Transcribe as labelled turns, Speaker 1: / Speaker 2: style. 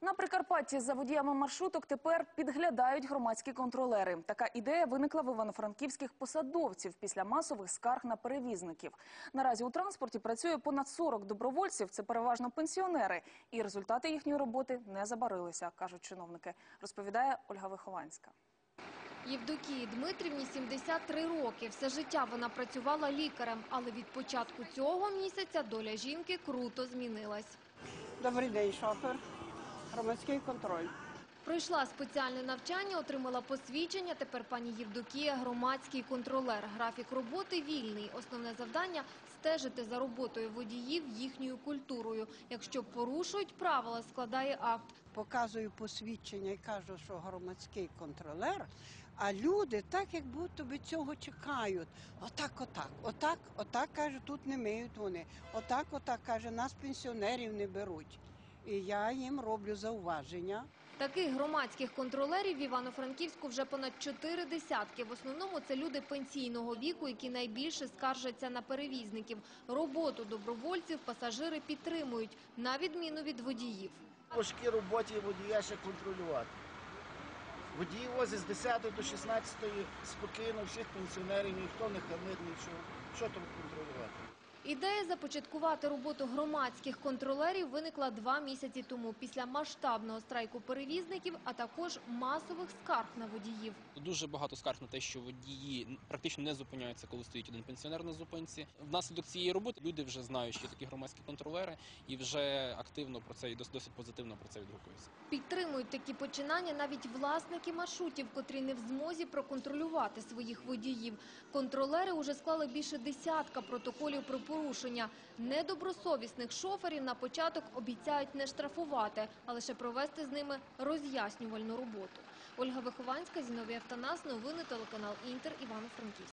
Speaker 1: На Прикарпатті за водіями маршруток тепер підглядають громадські контролери. Така ідея виникла в івано-франківських посадовців після масових скарг на перевізників. Наразі у транспорті працює понад 40 добровольців. Це переважно пенсіонери. І результати їхньої роботи не забарилися, кажуть чиновники. Розповідає Ольга Вихованська.
Speaker 2: Євдокії Дмитрівні 73 роки. Все життя вона працювала лікарем, але від початку цього місяця доля жінки круто змінилась.
Speaker 3: Добрий день, шофер. Громадський контроль.
Speaker 2: Пройшла спеціальне навчання, отримала посвідчення. Тепер пані Євдокія – громадський контролер. Графік роботи вільний. Основне завдання – стежити за роботою водіїв їхньою культурою. Якщо порушують правила, складає акт.
Speaker 3: Показую посвідчення і кажу, що громадський контролер, а люди так, як будто би цього чекають. Отак, отак, отак, отак, каже, тут не миють вони. Отак, отак, каже, нас пенсіонерів не беруть. І я їм роблю зауваження.
Speaker 2: Таких громадських контролерів в Івано-Франківську вже понад чотири десятки. В основному це люди пенсійного віку, які найбільше скаржаться на перевізників. Роботу добровольців пасажири підтримують, на відміну від водіїв.
Speaker 4: важкій роботі водія ще контролювати. Водії возять з 10 до 16 спокійно всіх пенсіонерів, ніхто не хамить, нічого. Що там контролювати?
Speaker 2: Ідея започаткувати роботу громадських контролерів виникла два місяці тому після масштабного страйку перевізників, а також масових скарг на водіїв.
Speaker 5: Дуже багато скарг на те, що водії практично не зупиняються, коли стоїть один пенсіонер на зупинці. Внаслідок цієї роботи люди вже знають, що є такі громадські контролери, і вже активно про це і досить позитивно про це відгукуються.
Speaker 2: Підтримують такі починання навіть власники маршрутів, котрі не в змозі проконтролювати своїх водіїв. Контролери уже склали більше десятка протоколів про порушення. Недобросовісних шоферів на початок обіцяють не штрафувати, а лише провести з ними роз'яснювальну роботу. Ольга Вихованська, Зіновій Автонас, новини телеканал Інтер, Івано-Франківськ.